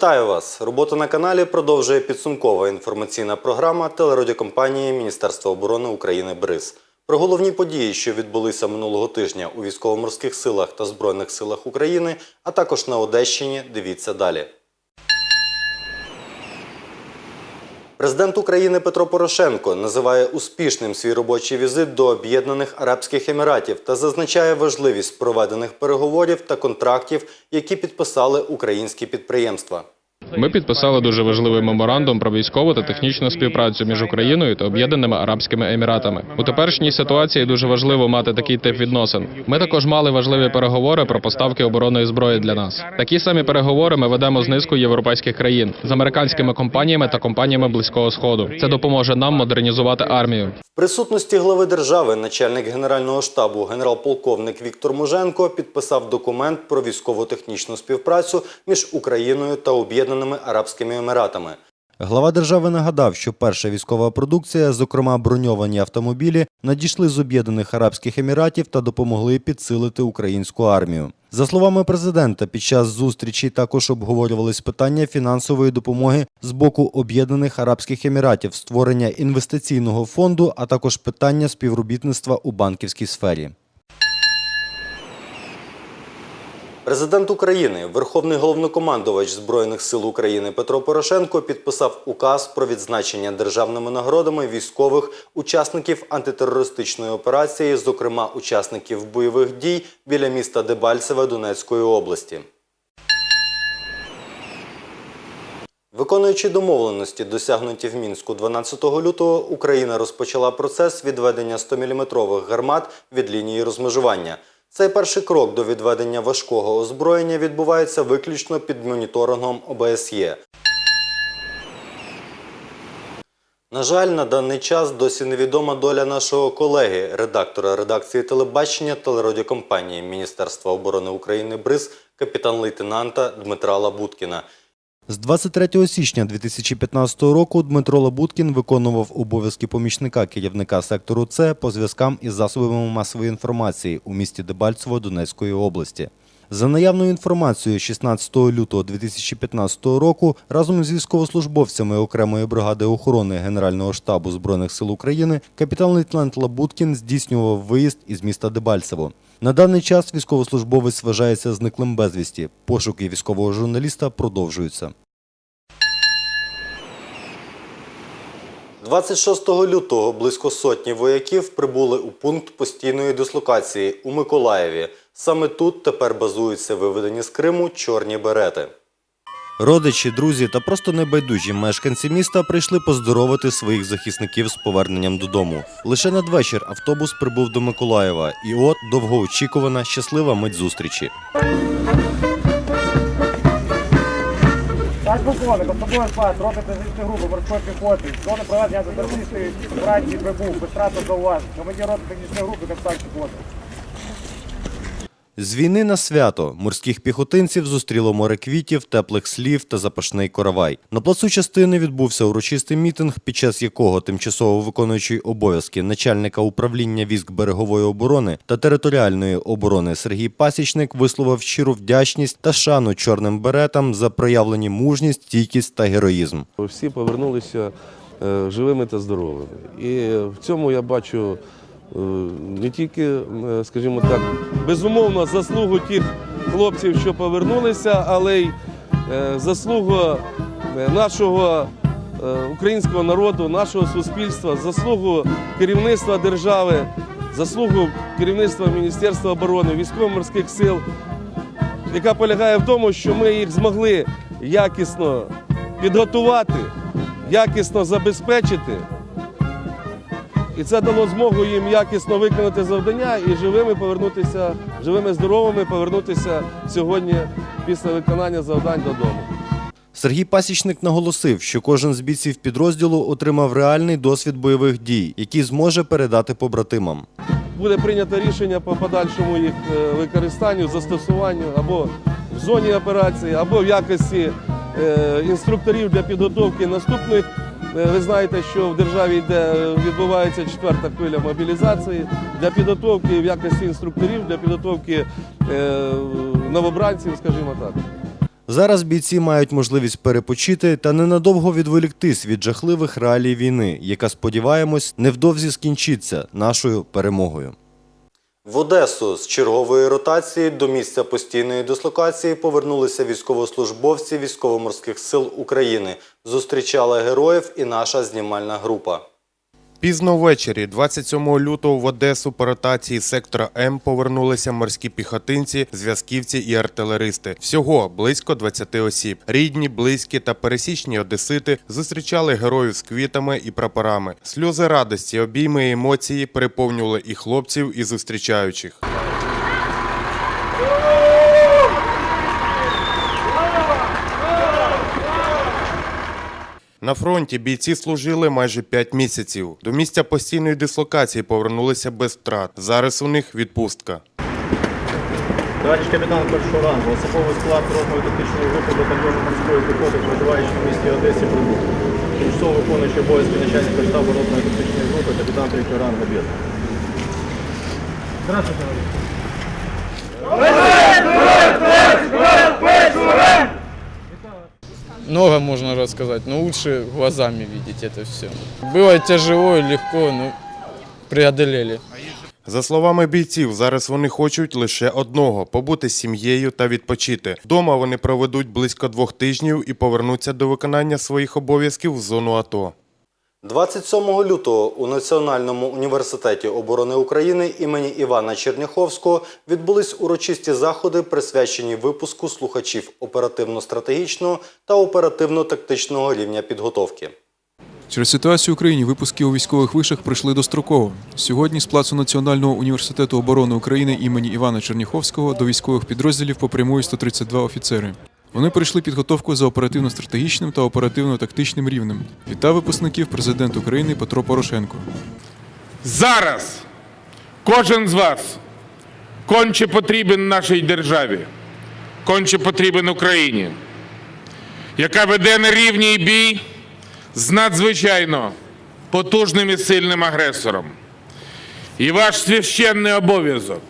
Вітаю вас! Роботу на каналі продовжує підсумкова інформаційна програма телерадіокомпанії Міністерства оборони України БРИЗ. Про головні події, що відбулися минулого тижня у військово-морських силах та Збройних силах України, а також на Одещині, дивіться далі. Президент України Петро Порошенко називає успішним свій робочий візит до Об'єднаних Арабських Еміратів та зазначає важливість проведених переговорів та контрактів, які підписали українські підприємства. Ми підписали дуже важливий меморандум про військову та технічну співпрацю між Україною та Об'єднаними Арабськими Еміратами. У теперішній ситуації дуже важливо мати такий тип відносин. Ми також мали важливі переговори про поставки оборонної зброї для нас. Такі самі переговори ми ведемо з низкою європейських країн з американськими компаніями та компаніями близького сходу. Це допоможе нам модернізувати армію. Присутності глави держави начальник генерального штабу генерал-полковник Віктор Муженко підписав документ про військово-технічну співпрацю між Україною та Об'єднаними Арабськими Еміратами. Глава держави нагадав, що перша військова продукція, зокрема броньовані автомобілі, надійшли з Об'єднаних Арабських Еміратів та допомогли підсилити українську армію. За словами президента, під час зустрічі також обговорювались питання фінансової допомоги з боку Об'єднаних Арабських Еміратів, створення інвестиційного фонду, а також питання співробітництва у банківській сфері. Президент України, Верховний головнокомандувач Збройних сил України Петро Порошенко підписав указ про відзначення державними нагородами військових учасників антитерористичної операції, зокрема учасників бойових дій біля міста Дебальцеве Донецької області. Виконуючи домовленості, досягнуті в Мінську 12 лютого, Україна розпочала процес відведення 100-мм гармат від лінії розмежування. Цей перший крок до відведення важкого озброєння відбувається виключно під моніторингом ОБСЄ. На жаль, на даний час досі невідома доля нашого колеги, редактора редакції телебачення телерадіокомпанії Міністерства оборони України БРИЗ, капітан-лейтенанта Дмитра Лабуткіна. З 23 січня 2015 року Дмитро Лабуткін виконував обов'язки помічника керівника сектору С по зв'язкам із засобами масової інформації у місті Дебальцево Донецької області. За наявною інформацією, 16 лютого 2015 року разом з військовослужбовцями окремої бригади охорони Генерального штабу Збройних сил України капітан-лейтенант Лабуткін здійснював виїзд із міста Дебальцево. На даний час військовослужбовець вважається зниклим безвісті. Пошуки військового журналіста продовжуються. 26 лютого близько сотні вояків прибули у пункт постійної дислокації у Миколаєві. Саме тут тепер базуються виведені з Криму чорні берети. Родичі, друзі та просто небайдужі мешканці міста прийшли поздоровити своїх захисників з поверненням додому. Лише надвечір автобус прибув до Миколаєва, і от довгоочікувана щаслива мить зустрічі. Так, полковник, особливо склад, роти фізичної групи, морської піхоти, зони проведення антитерористичної операції прибув, без втрат та зауважень, командир роти технічної групи, капітан піхоти. З війни на свято морських піхотинців зустріло море квітів, теплих слів та запашний коровай. На плацу частини відбувся урочистий мітинг, під час якого тимчасово виконуючий обов'язки начальника управління військ берегової оборони та територіальної оборони Сергій Пасічник висловив щиру вдячність та шану чорним беретам за проявлені мужність, стійкість та героїзм. Всі повернулися е, живими та здоровими. І в цьому я бачу не тільки, е, скажімо так, безумовно, заслугу тих хлопців, що повернулися, але й е, заслугу е, нашого е, українського народу, нашого суспільства, заслугу керівництва держави, заслугу керівництва Міністерства оборони, військово-морських сил, яка полягає в тому, що ми їх змогли якісно підготувати, якісно забезпечити. І це дало змогу їм якісно виконати завдання і живими повернутися, живими здоровими повернутися сьогодні після виконання завдань додому. Сергій Пасічник наголосив, що кожен з бійців підрозділу отримав реальний досвід бойових дій, який зможе передати побратимам. Буде прийнято рішення по подальшому їх е, використанню, застосуванню або в зоні операції, або в якості е, інструкторів для підготовки наступних. Е, Ви знаєте, що в державі йде, відбувається четверта хвиля мобілізації для підготовки в якості інструкторів, для підготовки е, новобранців, скажімо так. Зараз бійці мають можливість перепочити та ненадовго відволіктись від жахливих реалій війни, яка, сподіваємось, невдовзі скінчиться нашою перемогою. В Одесу з чергової ротації до місця постійної дислокації повернулися військовослужбовці військово-морських сил України. Зустрічала героїв і наша знімальна група. Пізно ввечері, 27 лютого, в Одесу по ротації сектора М повернулися морські піхотинці, зв'язківці і артилеристи. Всього близько 20 осіб. Рідні, близькі та пересічні одесити зустрічали героїв з квітами і прапорами. Сльози радості, обійми і емоції переповнювали і хлопців, і зустрічаючих. На фронті бійці служили майже 5 місяців. До місця постійної дислокації повернулися без втрат. Зараз у них відпустка. Товариш капітан першого рангу, особовий склад ротної тактичної групи батальйону морської піхоти, проживаючи в місті Одесі, прибув. Тимчасово виконуючий обов'язки начальника штабу ротної тактичної групи, капітан третього рангу Бєд. Много можно рассказать, но лучше глазами видеть это все. Было тяжело и легко, но преодолели. За словами бійців, зараз вони хочуть лише одного побути з сім'єю та відпочити. Дома вони проведуть близько двох тижнів і повернуться до виконання своїх обов'язків в зону АТО. 27 лютого у Національному університеті оборони України імені Івана Черняховського відбулись урочисті заходи, присвячені випуску слухачів оперативно-стратегічного та оперативно-тактичного рівня підготовки. Через ситуацію в Україні випуски у військових вишах пройшли достроково. Сьогодні з плацу Національного університету оборони України імені Івана Черніховського до військових підрозділів попрямують 132 офіцери. Вони пройшли підготовку за оперативно-стратегічним та оперативно-тактичним рівнем. Вітав випускників президент України Петро Порошенко. Зараз кожен з вас конче потрібен нашій державі, конче потрібен Україні, яка веде нерівній бій з надзвичайно потужним і сильним агресором. І ваш священний обов'язок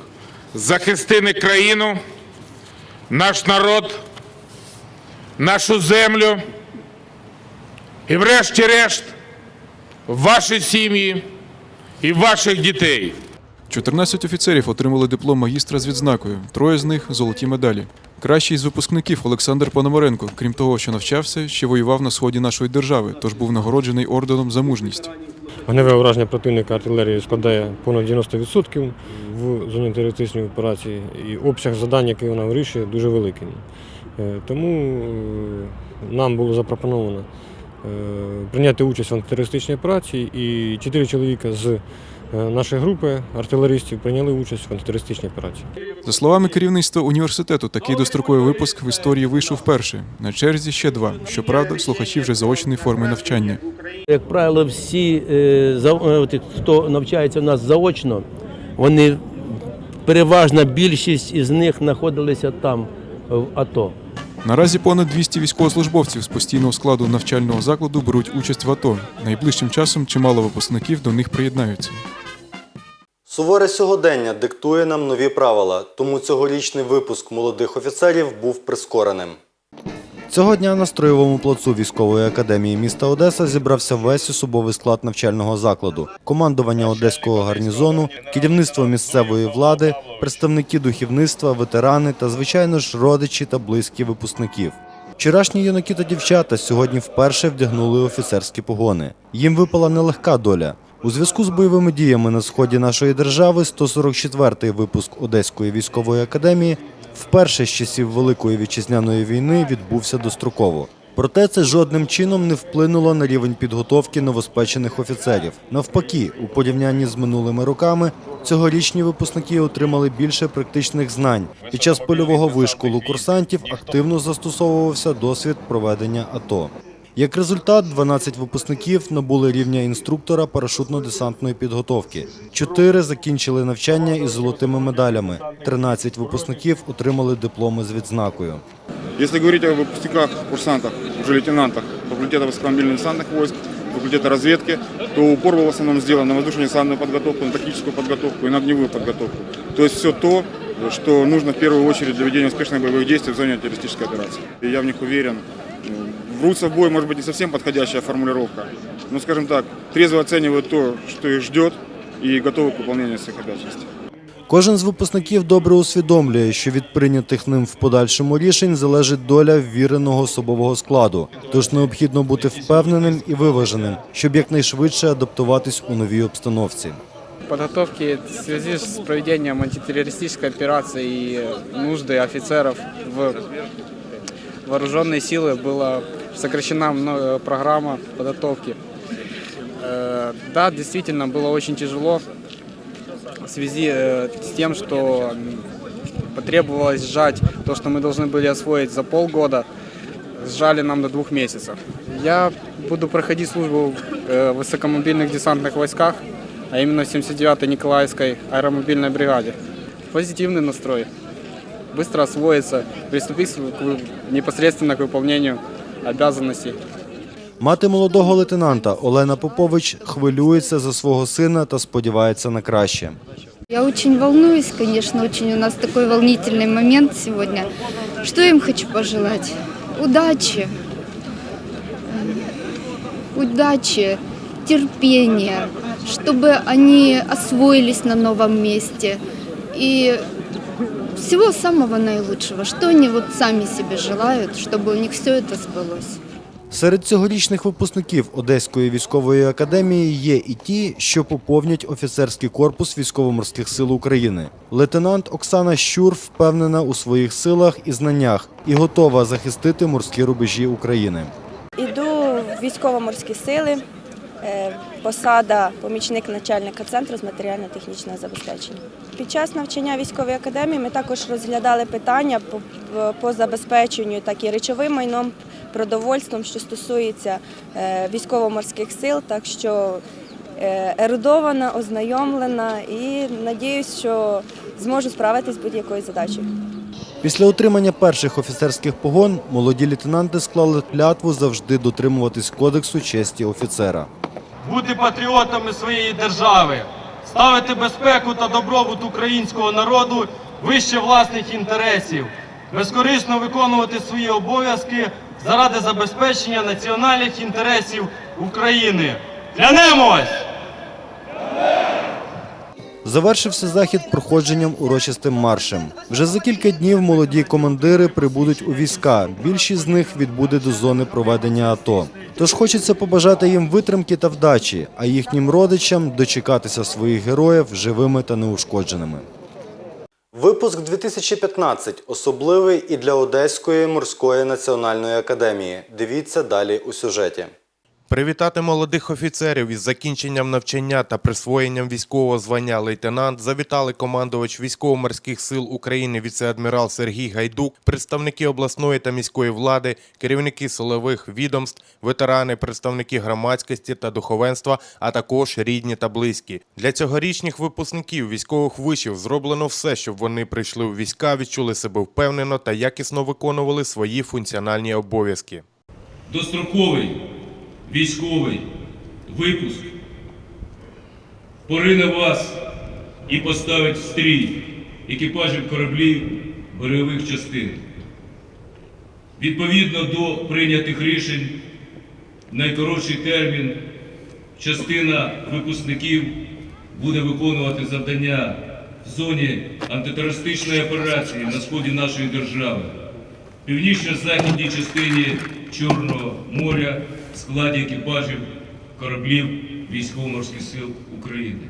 захистити країну, наш народ, нашу землю і, врешті-решт, ваші сім'ї і ваших дітей. 14 офіцерів отримали диплом магістра з відзнакою, троє з них золоті медалі. Кращий з випускників Олександр Пономаренко, крім того, що навчався, ще воював на сході нашої держави, тож був нагороджений орденом за мужність. Вогневе ураження противника артилерії складає понад 90% в зоні терористичної операції, і обсяг завдань, який вона вирішує, дуже великий. Е, Тому е, нам було запропоновано е, прийняти участь в антитерористичній операції, і чотири чоловіка з нашої групи артилеристів прийняли участь в антитерористичній операції. За словами керівництва університету, такий достроковий випуск в історії вийшов вперше. На черзі ще два. Щоправда, слухачі вже заочної форми навчання. Як правило, всі, за- хто навчається у нас заочно, вони переважна більшість із них знаходилися там, в АТО. Наразі понад 200 військовослужбовців з постійного складу навчального закладу беруть участь в АТО. Найближчим часом чимало випускників до них приєднаються. Суворе сьогодення диктує нам нові правила, тому цьогорічний випуск молодих офіцерів був прискореним. Цього дня на строєвому плацу військової академії міста Одеса зібрався весь особовий склад навчального закладу, командування одеського гарнізону, керівництво місцевої влади, представники духовництва, ветерани та, звичайно ж, родичі та близькі випускників. Вчорашні юнаки та дівчата сьогодні вперше вдягнули офіцерські погони. Їм випала нелегка доля. У зв'язку з бойовими діями на сході нашої держави 144-й випуск Одеської військової академії вперше з часів Великої вітчизняної війни відбувся достроково. Проте це жодним чином не вплинуло на рівень підготовки новоспечених офіцерів. Навпаки, у порівнянні з минулими роками цьогорічні випускники отримали більше практичних знань. Під час польового вишколу курсантів активно застосовувався досвід проведення АТО. Як результат, 12 випускників набули рівня інструктора парашутно-десантної підготовки. Чотири закінчили навчання із золотими медалями. 13 випускників отримали дипломи з відзнакою. Если говорить о выпускниках, курсантах, уже лейтенантах факультета высокомобильно-десантных войск, факультета разведки, то упор был в основном сделан на воздушно-десантную подготовку, на тактическую подготовку и на огневую подготовку. То есть все то, что нужно в первую очередь для ведения успешных боевых действий в зоне террористической операции. И я в них уверен. Ну, Врутся в бой, может быть, не совсем подходящая формулировка, но, скажем так, трезво оценивают то, что их ждет, и готовы к выполнению своих обязанностей. Кожен з випускників добре усвідомлює, що від прийнятих ним в подальшому рішень залежить доля ввіреного особового складу. Тож необхідно бути впевненим і виваженим, щоб якнайшвидше адаптуватись у новій обстановці. подготовки в связи с проведением антитеррористической операции и нужды офицеров в вооруженные силы была сокращена мно- программа подготовки. Э, Да, действительно, было очень тяжело в связи э, с тем, что потребовалось сжать то, что мы должны были освоить за полгода, сжали нам до двух месяцев. Я буду проходить службу э, в высокомобильных десантных войсках, а именно в 79-й Николаевской аэромобильной бригаде. Позитивный настрой. Быстро освоиться, приступить непосредственно к выполнению обязанностей. Мати молодого лейтенанта Олена Попович хвилюється за свого сина та сподівається на краще. Я очень волнуюсь, конечно, очень у нас такой волнительный момент сегодня. Что им хочу пожелать? Удачи. М, Удачи, терпения, чтобы они освоились на новом месте. И всего самого наилучшего, что они вот сами себе желают, чтобы у них все это сбылось. Серед цьогорічних випускників Одеської військової академії є і ті, що поповнять офіцерський корпус військово-морських сил України. Лейтенант Оксана Щур впевнена у своїх силах і знаннях і готова захистити морські рубежі України. Іду в військово-морські сили, е, посада помічник начальника центру з матеріально-технічного забезпечення. Під час навчання військової академії ми також розглядали питання по, по забезпеченню так і речовим майном, продовольством, що стосується е, військово-морських сил. Так що е, ерудована, ознайомлена і надіюсь, що зможу справитись з будь-якою задачею. Після отримання перших офіцерських погон молоді лейтенанти склали клятву завжди дотримуватись кодексу честі офіцера. Бути патріотами своєї держави, ставити безпеку та добробут українського народу вище власних інтересів, безкорисно виконувати свої обов'язки заради забезпечення національних інтересів України. Клянемось! Завершився захід проходженням урочистим маршем. Вже за кілька днів молоді командири прибудуть у війська. Більшість з них відбуде до зони проведення АТО. Тож хочеться побажати їм витримки та вдачі, а їхнім родичам дочекатися своїх героїв живими та неушкодженими. Випуск 2015 особливий і для Одеської морської національної академії. Дивіться далі у сюжеті. Привітати молодих офіцерів із закінченням навчання та присвоєнням військового звання лейтенант завітали командувач військово-морських сил України віце-адмірал Сергій Гайдук, представники обласної та міської влади, керівники силових відомств, ветерани, представники громадськості та духовенства, а також рідні та близькі. Для цьогорічних випускників військових вишів зроблено все, щоб вони прийшли у війська, відчули себе впевнено та якісно виконували свої функціональні обов'язки. достроковий військовий. Випуск. Порине вас і поставить в стрій екіпажів кораблів бойових частин. Відповідно до прийнятих рішень, найкоротший термін частина випускників буде виконувати завдання в зоні антитерористичної операції на сході нашої держави. Північно-західній частині Чорного моря складі екіпажів кораблів Військово-морських сил України.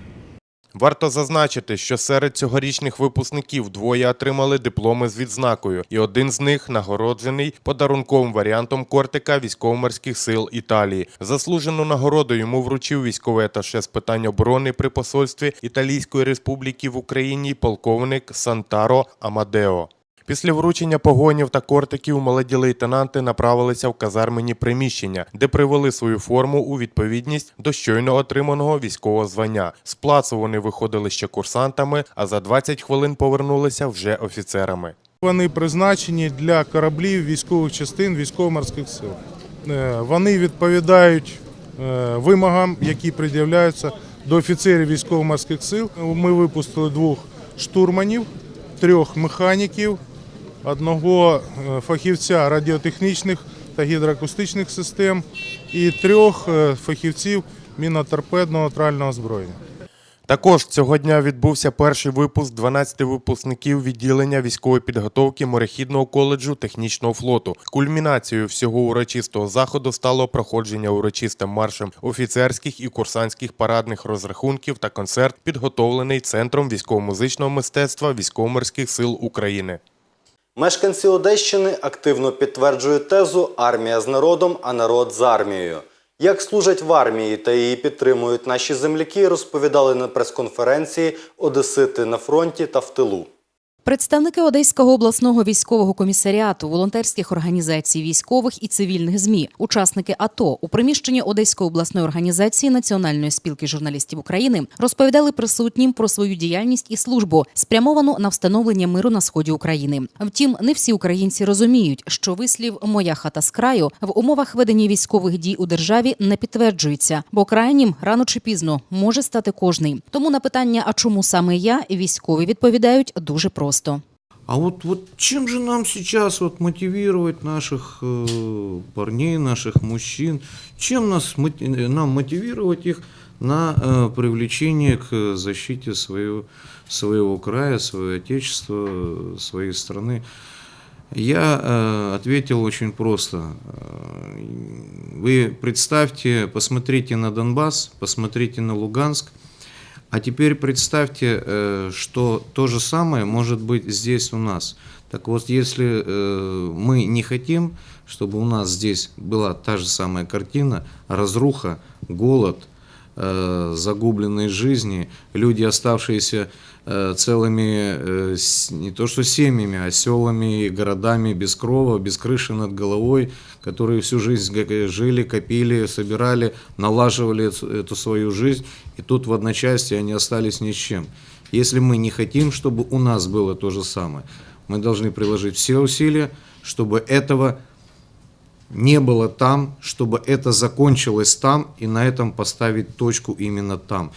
Варто зазначити, що серед цьогорічних випускників двоє отримали дипломи з відзнакою, і один з них нагороджений подарунковим варіантом кортика військово-морських сил Італії. Заслужену нагороду йому вручив військовий аташе з питань оборони при посольстві Італійської Республіки в Україні полковник Сантаро Амадео. Після вручення погонів та кортиків молоді лейтенанти направилися в казармені приміщення, де привели свою форму у відповідність до щойно отриманого військового звання. З плацу вони виходили ще курсантами, а за 20 хвилин повернулися вже офіцерами. Вони призначені для кораблів військових частин військово-морських сил. Е, Вони відповідають е, вимогам, які пред'являються до офіцерів військово-морських сил. Ми випустили двох штурманів трьох механіків, одного е, фахівця радіотехнічних та гідроакустичних систем і трьох е, фахівців міноторпедного трального озброєння. Також цього дня відбувся перший випуск 12 випускників відділення військової підготовки морехідного коледжу технічного флоту. Кульмінацією всього урочистого заходу стало проходження урочистим маршем офіцерських і курсантських парадних розрахунків та концерт, підготовлений Центром військово-музичного мистецтва військово-морських сил України. Мешканці Одещини активно підтверджують тезу Армія з народом, а народ з армією. Як служать в армії та її підтримують наші земляки, розповідали на прес-конференції Одесити на фронті та в тилу. Представники Одеського обласного військового комісаріату, волонтерських організацій, військових і цивільних змі, учасники АТО у приміщенні Одеської обласної організації Національної спілки журналістів України розповідали присутнім про свою діяльність і службу, спрямовану на встановлення миру на сході України. Втім, не всі українці розуміють, що вислів Моя хата з краю в умовах ведення військових дій у державі не підтверджується, бо крайнім рано чи пізно може стати кожний. Тому на питання, а чому саме я, військові відповідають дуже просто. А вот, вот чем же нам сейчас вот мотивировать наших э, парней, наших мужчин? Чем нас, нам мотивировать их на э, привлечение к защите своего, своего края, своего отечества, своей страны? Я э, ответил очень просто. Вы представьте, посмотрите на Донбасс, посмотрите на Луганск, а теперь представьте, э, что то же самое может быть здесь у нас. Так вот, если э, мы не хотим, чтобы у нас здесь была та же самая картина, разруха, голод, э, загубленные жизни, люди, оставшиеся э, целыми э, не то что семьями, а селами и городами без крова, без крыши над головой, которые всю жизнь жили, копили, собирали, налаживали эту свою жизнь, и тут в одночасье они остались ни с чем. Если мы не хотим, чтобы у нас было то же самое, мы должны приложить все усилия, чтобы этого не было там, чтобы это закончилось там, и на этом поставить точку именно там.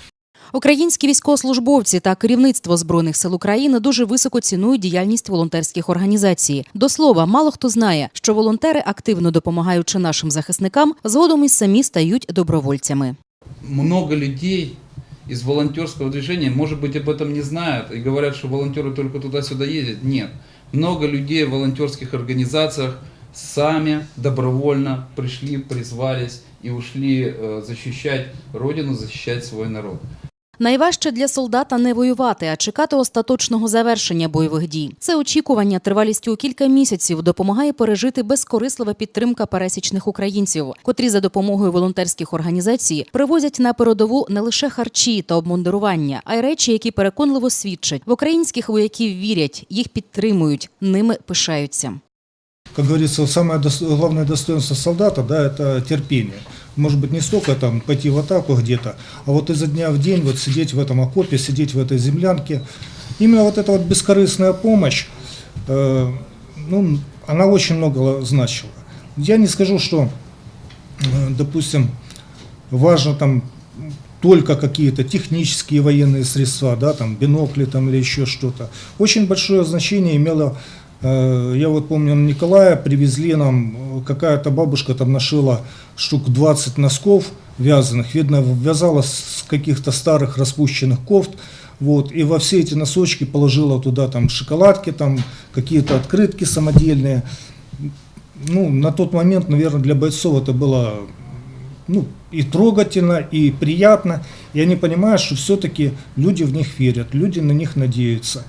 Українські військовослужбовці та керівництво збройних сил України дуже високо цінують діяльність волонтерських організацій. До слова, мало хто знає, що волонтери, активно допомагаючи нашим захисникам, згодом і самі стають добровольцями. много людей из волонтерского движения, может быть, об этом не знают и говорят, что волонтеры только туда-сюда ездят. Нет. Много людей в волонтерских организациях сами добровольно пришли, призвались и ушли э, защищать Родину, защищать свой народ. Найважче для солдата не воювати, а чекати остаточного завершення бойових дій. Це очікування тривалістю у кілька місяців допомагає пережити безкорислива підтримка пересічних українців, котрі за допомогою волонтерських організацій привозять на передову не лише харчі та обмундирування, а й речі, які переконливо свідчать в українських вояків вірять, їх підтримують, ними пишаються. Как говорится, самое дос- главное достоинство солдата, да, это терпение. Может быть, не столько там пойти в атаку где-то, а вот изо дня в день вот сидеть в этом окопе, сидеть в этой землянке. Именно вот эта вот бескорыстная помощь, э, ну, она очень много значила. Я не скажу, что, э, допустим, важно там только какие-то технические военные средства, да, там бинокли там или еще что-то. Очень большое значение имело, я вот помню, Николая привезли нам, э, какая-то бабушка там нашила штук 20 носков вязаных, видно, вязала с каких-то старых распущенных кофт, вот, и во все эти носочки положила туда там шоколадки, там какие-то открытки самодельные. Ну, на тот момент, наверное, для бойцов это было ну, и трогательно, и приятно. И они понимают, что все-таки люди в них верят, люди на них надеются.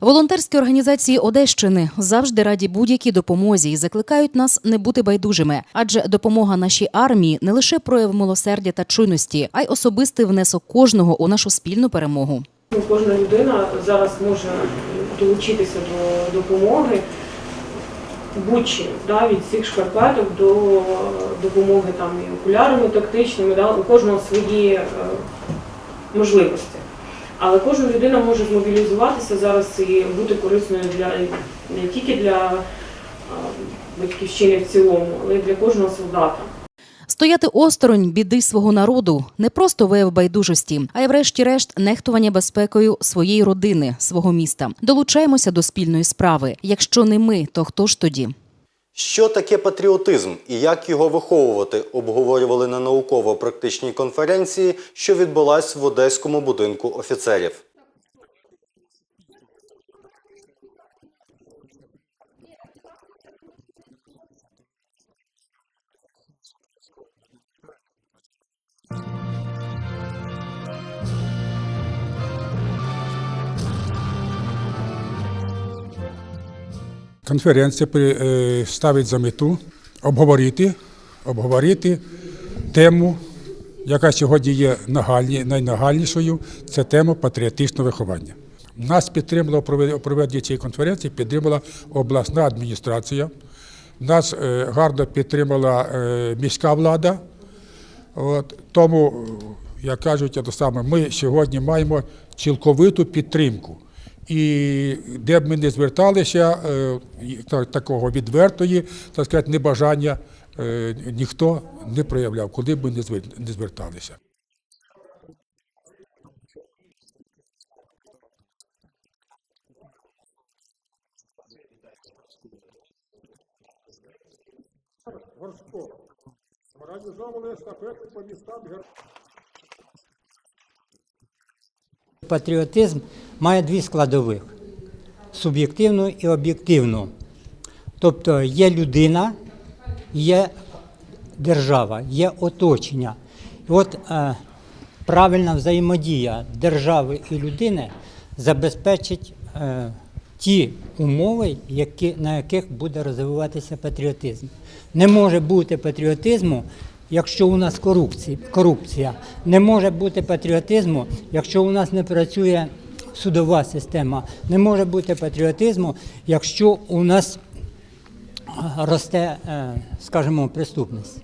Волонтерські організації Одещини завжди раді будь-якій допомозі і закликають нас не бути байдужими, адже допомога нашій армії не лише прояв милосердя та чуйності, а й особистий внесок кожного у нашу спільну перемогу. Ну, Кожна людина зараз може долучитися до допомоги будь-чим, да, від цих шкарпеток до допомоги там, і окулярами тактичними, да, у кожного свої е, можливості. Але кожна людина може змобілізуватися зараз і бути корисною для не тільки для е, батьківщини в цілому, але й для кожного солдата. Стояти осторонь біди свого народу не просто вияв байдужості, а й врешті-решт нехтування безпекою своєї родини, свого міста. Долучаємося до спільної справи. Якщо не ми, то хто ж тоді? Що таке патріотизм і як його виховувати, обговорювали на науково-практичній конференції, що відбулась в Одеському будинку офіцерів. Конференція е, ставить за мету обговорити, обговорити тему, яка сьогодні є нагальні, найнагальнішою, це тема патріотичного виховання. Нас підтримала у проведенні цієї конференції, підтримала обласна адміністрація, нас е, гарно підтримала е, міська влада. От, тому, як кажуть, ми сьогодні маємо цілковиту підтримку. І де б ми не зверталися, е, такого відвертої, так сказати, небажання е, ніхто не проявляв, куди б ми не звер- не зверталися. Організовували естафету по містам Патріотизм має дві складових суб'єктивну і об'єктивну. Тобто є людина, є держава, є оточення. І от е, правильна взаємодія держави і людини забезпечить е, ті умови, які, на яких буде розвиватися патріотизм. Не може бути патріотизму, якщо у нас корупція, корупція. Не може бути патріотизму, якщо у нас не працює судова система. Не може бути патріотизму, якщо у нас е, росте, е, скажімо, преступність.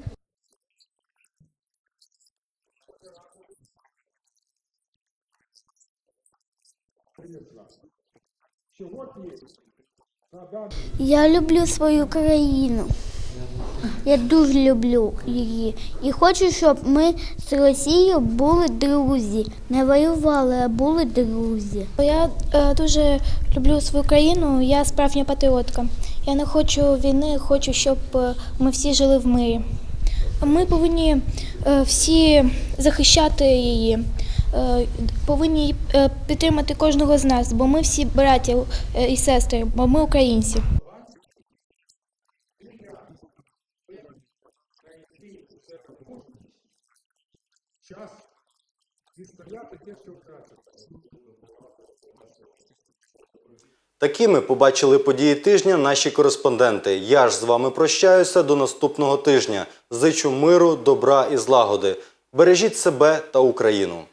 Я люблю свою країну. Я дуже люблю її. І хочу, щоб ми з Росією були друзі. Не воювали, а були друзі. Я е, дуже люблю свою країну, я справжня патріотка. Я не хочу війни, хочу, щоб е, ми всі жили в мирі. Ми повинні е, всі захищати її, е, повинні е, підтримати кожного з нас, бо ми всі браття е, і сестри, бо ми українці. Час відстояти те, що втратили. Такими побачили події тижня наші кореспонденти. Я ж з вами прощаюся до наступного тижня. Зичу миру, добра і злагоди. Бережіть себе та Україну.